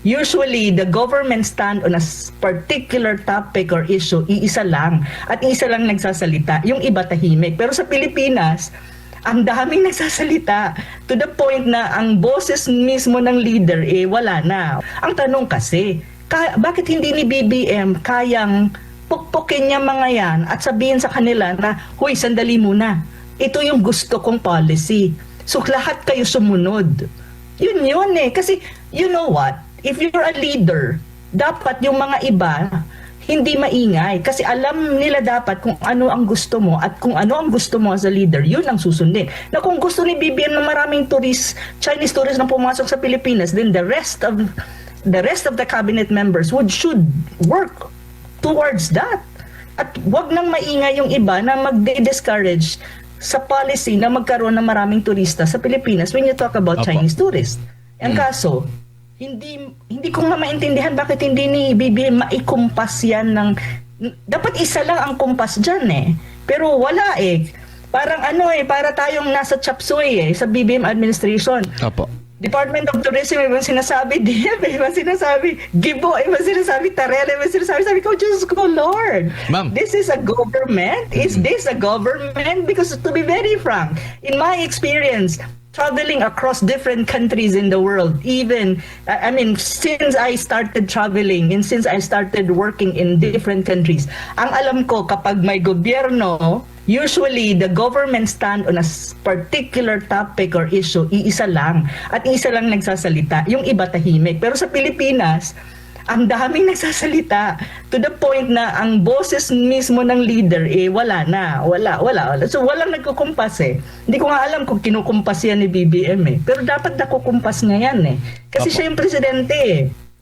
Usually, the government stand on a particular topic or issue, iisa lang. At iisa lang nagsasalita. Yung iba tahimik. Pero sa Pilipinas, ang daming nagsasalita to the point na ang boses mismo ng leader eh wala na. Ang tanong kasi, ka- bakit hindi ni BBM kayang pukpukin niya mga yan at sabihin sa kanila na, huy, sandali muna. Ito yung gusto kong policy. So lahat kayo sumunod. Yun yun eh. Kasi, you know what? If you're a leader, dapat yung mga iba, hindi maingay. Kasi alam nila dapat kung ano ang gusto mo at kung ano ang gusto mo as a leader, yun ang susundin. Na kung gusto ni BBM na maraming tourist, Chinese tourists na pumasok sa Pilipinas, then the rest of the rest of the cabinet members would should work towards that. At wag nang maingay yung iba na magde-discourage sa policy na magkaroon ng maraming turista sa Pilipinas when you talk about Opo. Chinese tourists. Ang Mm. kaso, hindi hindi ko nga maintindihan bakit hindi ni BBM maikumpas yan ng dapat isa lang ang kumpas dyan eh. Pero wala eh. Parang ano eh, para tayong nasa chapsuy eh sa BBM administration. Opo. Department of Tourism, ibang sinasabi, DF, ibang sinasabi, Gibo, ibang sinasabi, Tarela, ibang sinasabi, sabi ko, Diyos ko, Lord, Ma'am. this is a government? Is this a government? Because to be very frank, in my experience, traveling across different countries in the world, even, I mean, since I started traveling and since I started working in different countries, ang alam ko, kapag may gobyerno, usually the government stand on a particular topic or issue, iisa lang. At isa lang nagsasalita. Yung iba tahimik. Pero sa Pilipinas, ang daming nagsasalita to the point na ang boses mismo ng leader eh wala na, wala, wala, wala. So walang nagkukumpas eh. Hindi ko nga alam kung kinukumpas yan ni BBM eh. Pero dapat nakukumpas nga yan eh. Kasi Apo. siya yung presidente eh.